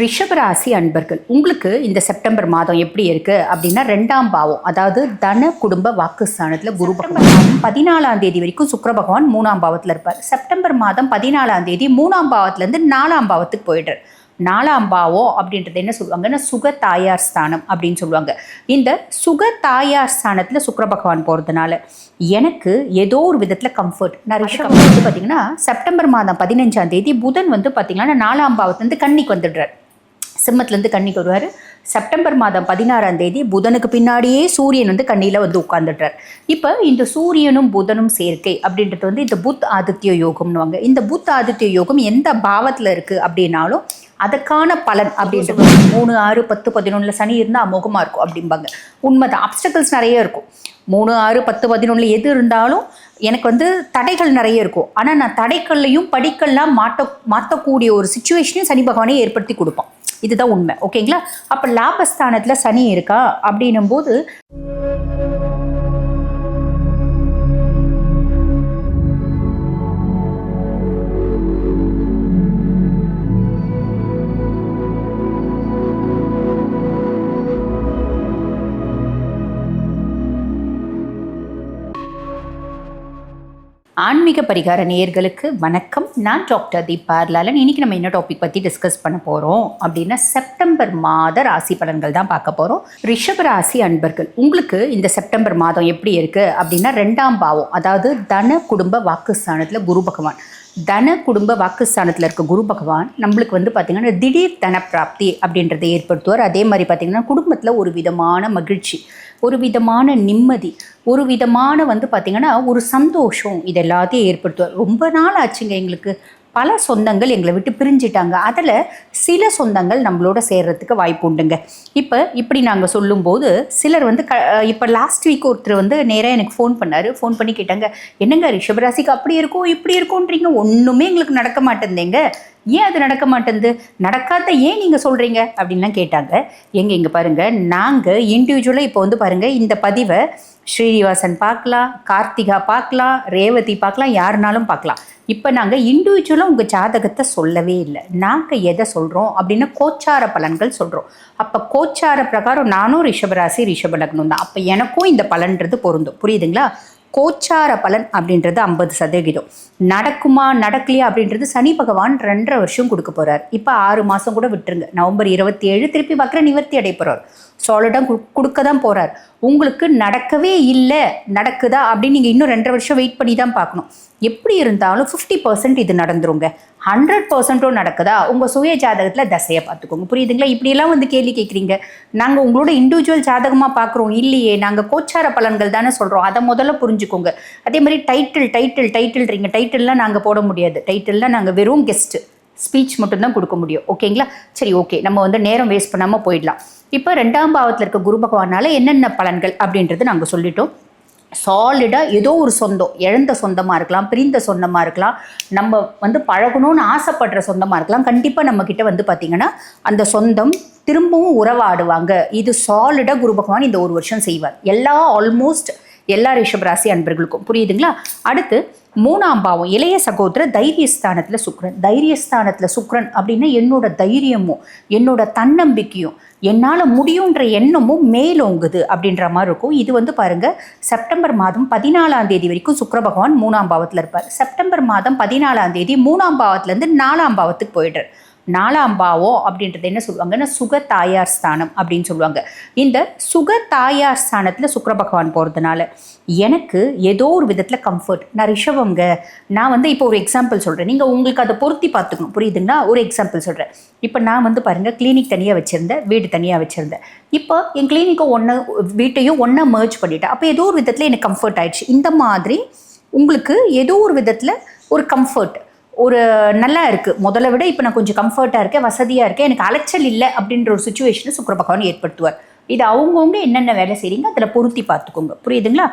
ரிஷபராசி அன்பர்கள் உங்களுக்கு இந்த செப்டம்பர் மாதம் எப்படி இருக்கு அப்படின்னா ரெண்டாம் பாவம் அதாவது தன குடும்ப வாக்குஸ்தானத்துல குரு பகவான். பதினாலாம் தேதி வரைக்கும் சுக்கிர பகவான் மூணாம் பாவத்துல இருப்பார். செப்டம்பர் மாதம் பதினாலாம் தேதி மூணாம் பாவத்துல இருந்து நாலாம் பாவத்துக்கு போயிடுறார். நாலாம் பாவம் அப்படின்றது என்ன சொல்லுவாங்கன்னா சுக தாயார் ஸ்தானம் அப்படின்னு சொல்லுவாங்க. இந்த சுக தாயார் ஸ்தானத்தில் சுக்கிர பகவான் போகிறதுனால எனக்கு ஏதோ ஒரு விதத்தில் கம்ஃபர்ட் நான் ரிஷபம் வந்து பார்த்தீங்கன்னா செப்டம்பர் மாதம் பதினஞ்சாம் தேதி புதன் வந்து பார்த்தீங்கன்னா நாலாம் பாவத்துலேருந்து கன்னிக்கு வந்துடுறார். சிம்மத்துலேருந்து கண்ணிக்கு வருவார் செப்டம்பர் மாதம் பதினாறாம் தேதி புதனுக்கு பின்னாடியே சூரியன் வந்து கண்ணியில் வந்து உட்காந்துடுறார் இப்போ இந்த சூரியனும் புதனும் சேர்க்கை அப்படின்றது வந்து இந்த புத் ஆதித்ய யோகம்னுவாங்க. இந்த புத் ஆதித்ய யோகம் எந்த பாவத்தில் இருக்குது அப்படின்னாலும் அதற்கான பலன் அப்படின்றது மூணு ஆறு பத்து பதினொன்றில் சனி இருந்தால் அமோகமாக இருக்கும் அப்படிம்பாங்க. உண்மைதான். அப்டக்கல்ஸ் நிறைய இருக்கும். மூணு ஆறு பத்து பதினொன்றில் எது இருந்தாலும் எனக்கு வந்து தடைகள் நிறைய இருக்கும். ஆனால் நான் தடைகள்லையும் படிக்கல்லாம் மாட்ட மாற்றக்கூடிய ஒரு சுச்சுவேஷனையும் சனி பகவானே ஏற்படுத்தி கொடுப்பான். இதுதான் உண்மை ஓகேங்களா அப்போ லாபஸ்தானத்தில் சனி இருக்கா? அப்படின்னும் போது ஆன்மீக பரிகார நேயர்களுக்கு வணக்கம். நான் டாக்டர் தீபார்லாலன் லாலன் இன்னைக்கு நம்ம என்ன டாபிக் பற்றி டிஸ்கஸ் பண்ண போகிறோம் அப்படின்னா செப்டம்பர் மாத ராசி பலன்கள் தான் பார்க்க போகிறோம் ரிஷப ராசி அன்பர்கள் உங்களுக்கு இந்த செப்டம்பர் மாதம் எப்படி இருக்குது அப்படின்னா ரெண்டாம் பாவம் அதாவது தன குடும்ப வாக்குஸ்தானத்தில் குரு பகவான். தன குடும்ப வாக்குஸ்தானத்தில் இருக்க குரு பகவான் நம்மளுக்கு வந்து பார்த்திங்கன்னா திடீர் தன பிராப்தி அப்படின்றத ஏற்படுத்துவார். அதே மாதிரி பார்த்திங்கன்னா குடும்பத்தில் ஒரு விதமான மகிழ்ச்சி. ஒரு விதமான நிம்மதி ஒரு விதமான வந்து பார்த்திங்கன்னா ஒரு சந்தோஷம் இது எல்லாத்தையும் ஏற்படுத்துவார். ரொம்ப நாள் ஆச்சுங்க எங்களுக்கு. பல சொந்தங்கள் எங்களை விட்டு பிரிஞ்சிட்டாங்க. அதில் சில சொந்தங்கள் நம்மளோட சேர்றதுக்கு வாய்ப்பு உண்டுங்க. இப்போ இப்படி நாங்கள் சொல்லும்போது சிலர் வந்து க இப்போ லாஸ்ட் வீக் ஒருத்தர் வந்து நேராக எனக்கு ஃபோன் பண்ணார். ஃபோன் பண்ணி கேட்டாங்க என்னங்க ரிஷபராசிக்கு அப்படி இருக்கும் இப்படி இருக்கும்ன்றீங்க ஒன்றுமே எங்களுக்கு நடக்க மாட்டேந்தேங்க. ஏன் அது நடக்க மாட்டேங்குது நடக்காத ஏன் நீங்கள் சொல்கிறீங்க அப்படின்லாம் கேட்டாங்க. எங்க இங்கே பாருங்கள் நாங்கள் இண்டிவிஜுவலாக இப்போ வந்து பாருங்கள் இந்த பதிவை ஸ்ரீனிவாசன் பார்க்கலாம் கார்த்திகா பார்க்கலாம் ரேவதி பார்க்கலாம் யாருனாலும் பார்க்கலாம். இப்போ நாங்கள் இண்டிவிஜுவலாக உங்கள் ஜாதகத்தை சொல்லவே இல்லை. நாங்கள் எதை சொல்கிறோம் அப்படின்னா கோச்சார பலன்கள் சொல்கிறோம் அப்போ கோச்சார பிரகாரம் நானும் ரிஷபராசி ரிஷப லக்னம் தான். அப்போ எனக்கும் இந்த பலன்றது பொருந்தும். புரியுதுங்களா? கோச்சார பலன் அப்படின்றது ஐம்பது சதவீதம். நடக்குமா நடக்கலையா அப்படின்றது சனி பகவான் ரெண்டரை வருஷம் கொடுக்க போகிறார் இப்போ ஆறு மாதம் கூட விட்டுருங்க. நவம்பர் இருபத்தி ஏழு திருப்பி வக்கர நிவர்த்தி அடைய போகிறார் சாலிடாக கொடுக்க தான் போகிறார் உங்களுக்கு நடக்கவே இல்லை நடக்குதா அப்படின்னு நீங்கள் இன்னும் ரெண்டரை வருஷம் வெயிட் பண்ணி தான் பார்க்கணும். எப்படி இருந்தாலும் ஃபிஃப்டி பர்சன்ட் இது நடந்துருங்க. ஹண்ட்ரட் பர்சன்ட்டும் நடக்குதா? உங்கள் சுய ஜாதகத்தில் தசையை பார்த்துக்கோங்க. புரியுதுங்களா? இப்படியெல்லாம் வந்து கேள்வி கேட்குறீங்க. நாங்கள் உங்களோட இண்டிவிஜுவல் ஜாதகமாக பார்க்குறோம். இல்லையே நாங்கள் கோச்சார பலன்கள் தானே சொல்கிறோம் அதை முதல்ல புரிஞ்சுக்கோங்க. அதே மாதிரி டைட்டில் டைட்டில் டைட்டில்றீங்க டைட்டில்லாம் நாங்கள் போட முடியாது. டைட்டில்லாம் நாங்கள் வெறும் கெஸ்ட்டு ஸ்பீச் மட்டும்தான் கொடுக்க முடியும். ஓகேங்களா? சரி ஓகே. நம்ம வந்து நேரம் வேஸ்ட் பண்ணாமல் போயிடலாம். இப்போ ரெண்டாம் பாவத்தில் இருக்க குரு பகவானால் என்னென்ன பலன்கள் அப்படின்றது நாங்கள் சொல்லிட்டோம். சாலிடாக ஏதோ ஒரு சொந்தம். இழந்த சொந்தமாக இருக்கலாம் பிரிந்த சொந்தமாக இருக்கலாம். நம்ம வந்து பழகணும்னு ஆசைப்படுற சொந்தமாக இருக்கலாம். கண்டிப்பாக நம்மக்கிட்ட வந்து பார்த்திங்கன்னா அந்த சொந்தம் திரும்பவும் உறவாடுவாங்க. இது சாலிடாக குரு பகவான் இந்த ஒரு வருஷம் செய்வார். எல்லா ஆல்மோஸ்ட் எல்லா ரிஷபராசி அன்பர்களுக்கும். புரியுதுங்களா? அடுத்து மூணாம் பாவம் இளைய சகோதர தைரியஸ்தானத்தில் சுக்ரன் தைரியஸ்தானத்தில் சுக்ரன் அப்படின்னா என்னோட தைரியமும் என்னோட தன்னம்பிக்கையும் என்னால் முடியுன்ற எண்ணமும் மேலோங்குது அப்படின்ற மாதிரி இருக்கும். இது வந்து பாருங்க செப்டம்பர் மாதம் பதினாலாம் தேதி வரைக்கும் சுக்கர பகவான் மூணாம் பாவத்தில் இருப்பார். செப்டம்பர் மாதம் பதினாலாம் தேதி மூணாம் பாவத்துலேருந்து நாலாம் பாவத்துக்கு போயிடுறார். நாலாம் பாவம் அப்படின்றது என்ன சொல்லுவாங்கன்னா சுக தாயார் ஸ்தானம் அப்படின்னு சொல்லுவாங்க. இந்த சுக தாயார் ஸ்தானத்தில் சுக்கிர பகவான் போகிறதுனால எனக்கு ஏதோ ஒரு விதத்தில் கம்ஃபர்ட் நான் ரிஷவங்க நான் வந்து இப்போ ஒரு எக்ஸாம்பிள் சொல்கிறேன் நீங்கள் உங்களுக்கு அதை பொருத்தி பார்த்துக்கணும். புரியுதுன்னா ஒரு எக்ஸாம்பிள் சொல்கிறேன் இப்போ நான் வந்து பாருங்கள் கிளினிக் தனியாக வச்சுருந்தேன் வீடு தனியாக வச்சுருந்தேன். இப்போ என் கிளினிக்கை ஒன்று வீட்டையும் ஒன்றா மர்ஜ் பண்ணிட்டேன். அப்போ ஏதோ ஒரு விதத்தில் எனக்கு கம்ஃபர்ட் ஆயிடுச்சு. இந்த மாதிரி உங்களுக்கு ஏதோ ஒரு விதத்தில் ஒரு கம்ஃபர்ட் ஒரு நல்லா இருக்குது முதல்ல விட இப்போ நான் கொஞ்சம் கம்ஃபர்ட்டாக இருக்கேன் வசதியாக இருக்கேன். எனக்கு அலைச்சல் இல்லை அப்படின்ற ஒரு சுச்சுவேஷனை சுக்கர பகவான் ஏற்படுத்துவார். இது அவங்கவுங்க என்னென்ன வேலை செய்கிறீங்க அதில் பொருத்தி பார்த்துக்கோங்க. புரியுதுங்களா?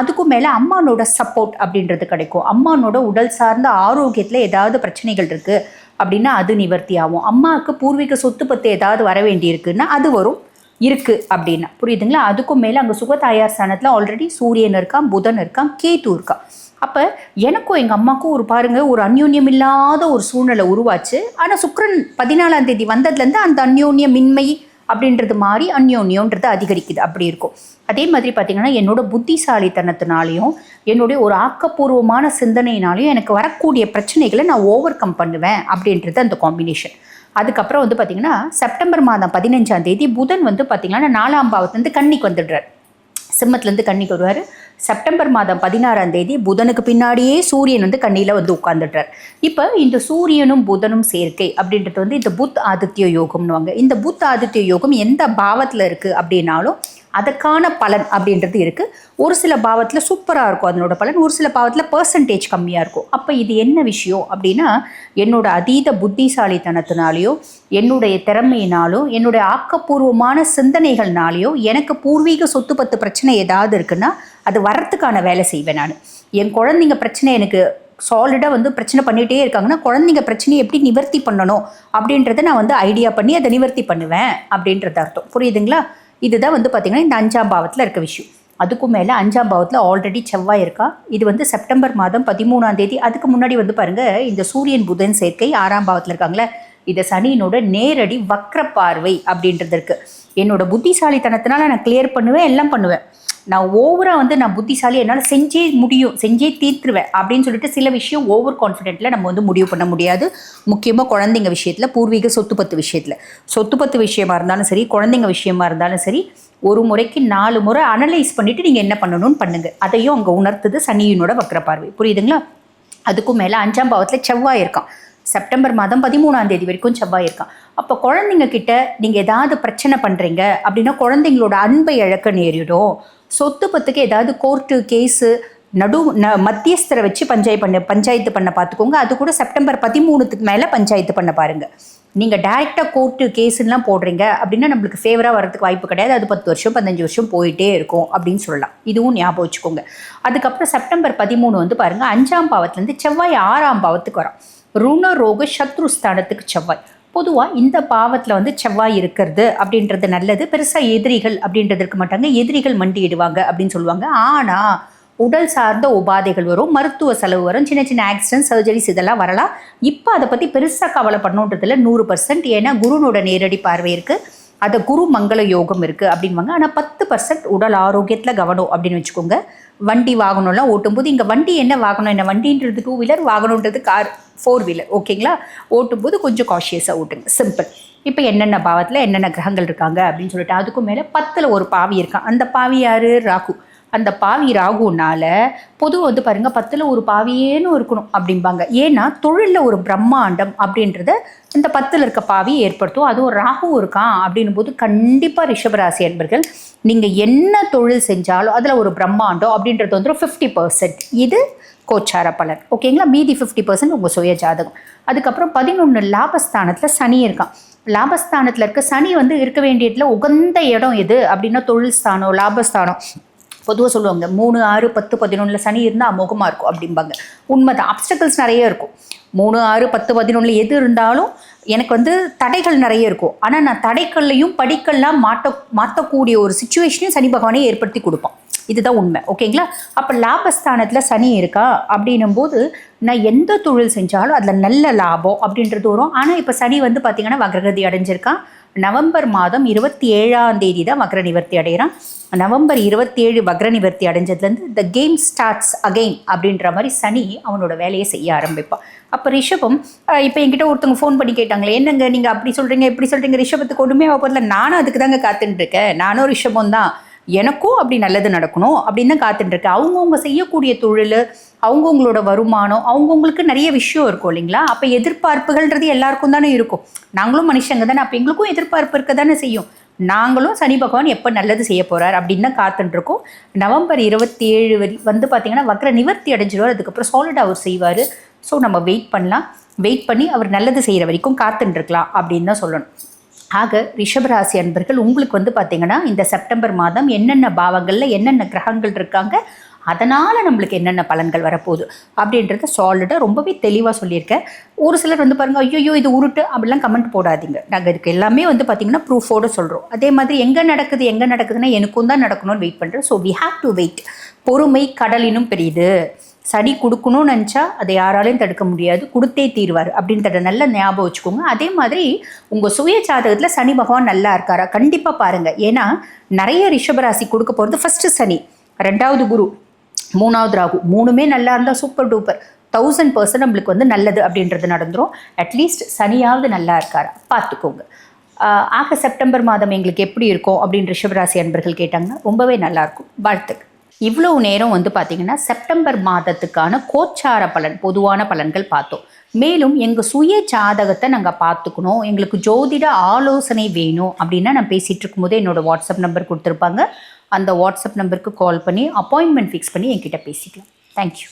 அதுக்கும் மேலே அம்மானோட சப்போர்ட் அப்படின்றது கிடைக்கும். அம்மானோட உடல் சார்ந்த ஆரோக்கியத்தில் ஏதாவது பிரச்சனைகள் இருக்குது அப்படின்னா அது நிவர்த்தி ஆகும். அம்மாவுக்கு பூர்வீக சொத்து பத்து ஏதாவது வர வேண்டியிருக்குன்னா அது வரும். இருக்குது அப்படின்னா. புரியுதுங்களா? அதுக்கும் மேலே அங்கே சுகதாயார் ஸ்தானத்தில் ஆல்ரெடி சூரியன் இருக்கான் புதன் இருக்கான் கேத்து இருக்கான். அப்போ எனக்கும் எங்கள் அம்மாவுக்கும் ஒரு பாருங்கள் ஒரு அந்யோன்யம் இல்லாத ஒரு சூழ்நிலை உருவாச்சு. ஆனால் சுக்கரன் பதினாலாம் தேதி வந்ததுலேருந்து அந்த அந்யோன்யமின்மை அப்படின்றது மாறி அந்யோன்யன்றது அதிகரிக்குது. அப்படி இருக்கும். அதே மாதிரி பார்த்தீங்கன்னா என்னோட புத்திசாலித்தனத்தினாலையும் என்னுடைய ஒரு ஆக்கப்பூர்வமான சிந்தனையினாலையும் எனக்கு வரக்கூடிய பிரச்சனைகளை நான் ஓவர் கம் பண்ணுவேன் அப்படின்றது அந்த காம்பினேஷன் அதுக்கப்புறம் வந்து பார்த்தீங்கன்னா செப்டம்பர் மாதம் பதினஞ்சாம் தேதி புதன் வந்து பார்த்தீங்கன்னா நாலாம் பாவத்துலேருந்து கன்னிக்கு வந்துடுறார். சிம்மத்துலேருந்து கண்ணிக்கு வருவார் செப்டம்பர் மாதம் பதினாறாம் தேதி புதனுக்கு பின்னாடியே சூரியன் வந்து கண்ணியில் வந்து உட்காந்துடுறார் இப்போ இந்த சூரியனும் புதனும் சேர்க்கை அப்படின்றது வந்து இந்த புத் ஆதித்ய யோகம்னுவாங்க. இந்த புத் ஆதித்ய யோகம் எந்த பாவத்தில் இருக்குது அப்படின்னாலும் அதற்கான பலன் அப்படின்றது இருக்குது ஒரு சில பாவத்தில் சூப்பராக இருக்கும் அதனோட பலன் ஒரு சில பாவத்தில் பர்சன்டேஜ் கம்மியாக இருக்கும். அப்போ இது என்ன விஷயம் அப்படின்னா என்னோட அதீத புத்திசாலித்தனத்தினாலேயோ என்னுடைய திறமையினாலோ என்னுடைய ஆக்கப்பூர்வமான சிந்தனைகள்னாலேயோ எனக்கு பூர்வீக சொத்து பத்து பிரச்சனை ஏதாவது இருக்குன்னா அது வரத்துக்கான வேலை செய்வேன் நான். என் குழந்தைங்க பிரச்சனை எனக்கு சாலிடாக வந்து பிரச்சனை பண்ணிகிட்டே இருக்காங்கன்னா குழந்தைங்க பிரச்சனையை எப்படி நிவர்த்தி பண்ணணும் அப்படின்றத நான் வந்து ஐடியா பண்ணி அதை நிவர்த்தி பண்ணுவேன் அப்படின்றது அர்த்தம். புரியுதுங்களா? இதுதான் வந்து பார்த்திங்கன்னா இந்த அஞ்சாம் பாவத்தில் இருக்க விஷயம். அதுக்கும் மேலே அஞ்சாம் பாவத்தில் ஆல்ரெடி செவ்வாய் இருக்கா? இது வந்து செப்டம்பர் மாதம் பதிமூணாம் தேதி. அதுக்கு முன்னாடி வந்து பாருங்கள் இந்த சூரியன் புதன் சேர்க்கை ஆறாம் பாவத்தில் இருக்காங்களே இதை சனியினோட நேரடி வக்ர பார்வை அப்படின்றது இருக்குது என்னோட புத்திசாலித்தனத்தினால நான் கிளியர் பண்ணுவேன் எல்லாம் பண்ணுவேன். நான் ஓவராக வந்து நான் புத்திசாலி என்னால் செஞ்சே முடியும் செஞ்சே தீர்த்துருவேன் அப்படின்னு சொல்லிட்டு சில விஷயம் ஓவர் கான்ஃபிடென்ட்டில் நம்ம வந்து முடிவு பண்ண முடியாது. முக்கியமாக குழந்தைங்க விஷயத்தில் பூர்வீக சொத்து பத்து விஷயத்தில். சொத்து பத்து விஷயமா இருந்தாலும் சரி குழந்தைங்க விஷயமா இருந்தாலும் சரி ஒரு முறைக்கு நாலு முறை அனலைஸ் பண்ணிவிட்டு நீங்கள் என்ன பண்ணணும்னு பண்ணுங்கள் அதையும் அங்கே உணர்த்துது சனியினோட வக்ர பார்வை புரியுதுங்களா? அதுக்கும் மேலே அஞ்சாம் பாவத்தில் செவ்வாய் இருக்கான். செப்டம்பர் மாதம் பதிமூணாம் தேதி வரைக்கும் செவ்வாய் இருக்கான். அப்போ குழந்தைங்க கிட்ட நீங்கள் ஏதாவது பிரச்சனை பண்ணுறீங்க அப்படின்னா குழந்தைங்களோட அன்பை இழக்க நேரிடும். சொத்து பத்துக்கு ஏதாவது கோர்ட்டு கேஸு நடு ந மத்தியஸ்தரை வச்சு பஞ்சாயத்து பண்ண பஞ்சாயத்து பண்ண பார்த்துக்கோங்க. அது கூட செப்டம்பர் பதிமூணுத்துக்கு மேலே பஞ்சாயத்து பண்ண பாருங்கள் நீங்கள் டைரெக்டாக கோர்ட்டு கேஸுலாம் போடுறீங்க அப்படின்னா நம்மளுக்கு ஃபேவராக வரதுக்கு வாய்ப்பு கிடையாது. அது பத்து வருஷம் பதினஞ்சு வருஷம் போயிட்டே இருக்கும் அப்படின்னு சொல்லலாம். இதுவும் ஞாபகம் வச்சுக்கோங்க. அதுக்கப்புறம் செப்டம்பர் பதிமூணு வந்து பாருங்கள் அஞ்சாம் பாவத்துலேருந்து செவ்வாய் ஆறாம் பாவத்துக்கு வரும். ருண ரோக சத்ருஸ்தானத்துக்கு செவ்வாய். பொதுவாக இந்த பாவத்தில் வந்து செவ்வாய் இருக்கிறது அப்படின்றது நல்லது. பெருசாக எதிரிகள் அப்படின்றது இருக்க மாட்டாங்க. எதிரிகள் மண்டியிடுவாங்க அப்படின்னு சொல்லுவாங்க. ஆனால் உடல் சார்ந்த உபாதைகள் வரும் மருத்துவ செலவு வரும் சின்ன சின்ன ஆக்சிடென்ட் சர்ஜரிஸ் இதெல்லாம் வரலாம். இப்போ அதை பற்றி பெருசாக கவலைப்படணுன்றதுல நூறு பர்சன்ட் ஏன்னா குருனோட நேரடி பார்வை இருக்குது அதை குரு மங்கள யோகம் இருக்குது அப்படின்வாங்க. ஆனால் பத்து பர்சன்ட் உடல் ஆரோக்கியத்தில் கவனம் அப்படின்னு வச்சுக்கோங்க. வண்டி வாகனம்லாம் ஓட்டும்போது இங்கே வண்டி என்ன வாகனம்? என்ன வண்டின்றது டூ வீலர் வாகனன்றது கார் ஃபோர் வீலர் ஓகேங்களா ஓட்டும்போது கொஞ்சம் காஷியஸாக ஓட்டுங்க. சிம்பிள் இப்போ என்னென்ன பாவத்தில் என்னென்ன கிரகங்கள் இருக்காங்க அப்படின்னு சொல்லிட்டு அதுக்கும் மேலே பத்தில் ஒரு பாவி இருக்கான். அந்த பாவி யார்? ராகு. அந்த பாவி ராகுனால பொதுவாக வந்து பாருங்கள் பத்தில் ஒரு பாவியேன்னு இருக்கணும் அப்படிம்பாங்க. ஏன்னா தொழிலில் ஒரு பிரம்மாண்டம் அப்படின்றத இந்த பத்தில் இருக்க பாவி ஏற்படுத்தும். அதுவும் ராகு இருக்கான் அப்படின்னும் போது கண்டிப்பாக ரிஷபராசி என்பர்கள் நீங்கள் என்ன தொழில் செஞ்சாலும் அதில் ஒரு பிரம்மாண்டம் அப்படின்றது வந்து ஃபிஃப்டி பர்சன்ட் இது கோச்சார பலன். ஓகேங்களா? மீதி ஃபிஃப்டி பர்சன்ட் உங்கள் சுய ஜாதகம். அதுக்கப்புறம் பதினொன்று லாபஸ்தானத்தில் சனி இருக்கான். லாபஸ்தானத்தில் இருக்க சனி வந்து இருக்க வேண்டியதில் உகந்த இடம் எது அப்படின்னா தொழில் ஸ்தானம் லாபஸ்தானம். பொதுவாக சொல்லுவாங்க மூணு ஆறு பத்து பதினொன்றில் சனி இருந்தால் அமோகமாக இருக்கும் அப்படிம்பாங்க. உண்மைதான். அப்டக்கல்ஸ் நிறைய இருக்கும். மூணு ஆறு பத்து பதினொன்றில் எது இருந்தாலும் எனக்கு வந்து தடைகள் நிறைய இருக்கும். ஆனால் நான் தடைகள்லையும் படிக்கல்லாம் மாட்ட மாற்றக்கூடிய ஒரு சுச்சுவேஷனையும் சனி பகவானே ஏற்படுத்தி கொடுப்பான். இதுதான் உண்மை. ஓகேங்களா அப்போ லாபஸ்தானத்தில் சனி இருக்கா அப்படின்னும் போது நான் எந்த தொழில் செஞ்சாலும் அதில் நல்ல லாபம் அப்படின்றது வரும். ஆனால் இப்போ சனி வந்து பார்த்திங்கன்னா வக்ரகதி அடைஞ்சிருக்கான். நவம்பர் மாதம் இருபத்தி ஏழாம் தேதி தான் வக்ர நிவர்த்தி அடைகிறான். நவம்பர் இருபத்தி ஏழு வக்ர நிவர்த்தி அடைஞ்சதுலேருந்து த கேம் ஸ்டார்ட்ஸ் அகெயின் அப்படின்ற மாதிரி சனி அவனோட வேலையை செய்ய ஆரம்பிப்பான். அப்போ ரிஷபம் இப்போ என்கிட்ட ஒருத்தவங்க ஃபோன் பண்ணி கேட்டாங்களே என்னங்க நீங்கள் அப்படி சொல்கிறீங்க இப்படி சொல்கிறீங்க ரிஷபத்துக்கு ஒன்றுமே ஆகப்போதில்ல நானும் அதுக்கு தாங்க காத்துட்டுருக்கேன் நானும் ரிஷபம் தான். எனக்கும் அப்படி நல்லது நடக்கணும் அப்படின்னு தான் காத்துட்டுருக்கேன் அவங்கவுங்க செய்யக்கூடிய தொழில் அவங்கவுங்களோட வருமானம் அவங்கவுங்களுக்கு நிறைய விஷயம் இருக்கும் இல்லைங்களா? அப்போ எதிர்பார்ப்புகள்ன்றது எல்லாருக்கும் தானே இருக்கும். நாங்களும் மனுஷங்க தானே அப்போ எங்களுக்கும் எதிர்பார்ப்பு இருக்க தானே செய்யும். நாங்களும் சனி பகவான் எப்போ நல்லது செய்ய போகிறார் அப்படின்னு தான் காத்துட்ருக்கோம் நவம்பர் இருபத்தி ஏழு வரி வந்து பார்த்திங்கன்னா வக்ர நிவர்த்தி அடைஞ்சிருவார். அதுக்கப்புறம் சாலிட் அவர் செய்வார். ஸோ நம்ம வெயிட் பண்ணலாம். வெயிட் பண்ணி அவர் நல்லது செய்கிற வரைக்கும் காத்துட்டுருக்கலாம் அப்படின்னு தான் சொல்லணும். ஆக ரிஷபராசி அன்பர்கள் உங்களுக்கு வந்து பார்த்தீங்கன்னா இந்த செப்டம்பர் மாதம் என்னென்ன பாவங்களில் என்னென்ன கிரகங்கள் இருக்காங்க அதனால் நம்மளுக்கு என்னென்ன பலன்கள் வரப்போகுது அப்படின்றத சாலிடாக ரொம்பவே தெளிவாக சொல்லியிருக்கேன். ஒரு சிலர் வந்து பாருங்கள் ஐயோ இது உருட்டு அப்படிலாம் கமெண்ட் போடாதீங்க. நாங்கள் இதுக்கு எல்லாமே வந்து பார்த்திங்கன்னா ப்ரூஃபோடு சொல்கிறோம் அதே மாதிரி எங்கே நடக்குது எங்கே நடக்குதுன்னா எனக்கும் தான் நடக்கணும்னு வெயிட் பண்ணுறேன் so we have to wait பொறுமை கடலினும் பெரியது. சனி கொடுக்கணும்னு நினச்சா அதை யாராலையும் தடுக்க முடியாது. கொடுத்தே தீர்வார் அப்படின்றத நல்ல ஞாபகம் வச்சுக்கோங்க. அதே மாதிரி உங்கள் சுய ஜாதகத்தில் சனி பகவான் நல்லா இருக்காரா? கண்டிப்பாக பாருங்கள் ஏன்னா நிறைய ரிஷபராசி கொடுக்க போகிறது ஃபஸ்ட்டு சனி ரெண்டாவது குரு மூணாவது ராகு. மூணுமே நல்லா இருந்தால் சூப்பர் டூப்பர் தௌசண்ட் பர்சன்ட் நம்மளுக்கு வந்து நல்லது அப்படின்றது நடந்துடும் அட்லீஸ்ட் சனியாவது நல்லா இருக்காரா? பார்த்துக்கோங்க. ஆக செப்டம்பர் மாதம் எங்களுக்கு எப்படி இருக்கும் அப்படின்னு ரிஷபராசி அன்பர்கள் கேட்டாங்கன்னா ரொம்பவே நல்லாயிருக்கும் வாழ்த்துக்கள். இவ்வளவு நேரம் வந்து பார்த்தீங்கன்னா செப்டம்பர் மாதத்துக்கான கோச்சார பலன் பொதுவான பலன்கள் பார்த்தோம். மேலும் எங்கள் சுய ஜாதகத்தை நாங்கள் பார்த்துக்கணும். எங்களுக்கு ஜோதிட ஆலோசனை வேணும் அப்படின்னா நான் பேசிகிட்டு இருக்கும்போது என்னோட வாட்ஸ்அப் நம்பர் கொடுத்துருப்பாங்க. அந்த வாட்ஸ்அப் நம்பருக்கு கால் பண்ணி அப்பாயின்மெண்ட் ஃபிக்ஸ் பண்ணி என்கிட்ட பேசிக்கலாம். தேங்க்யூ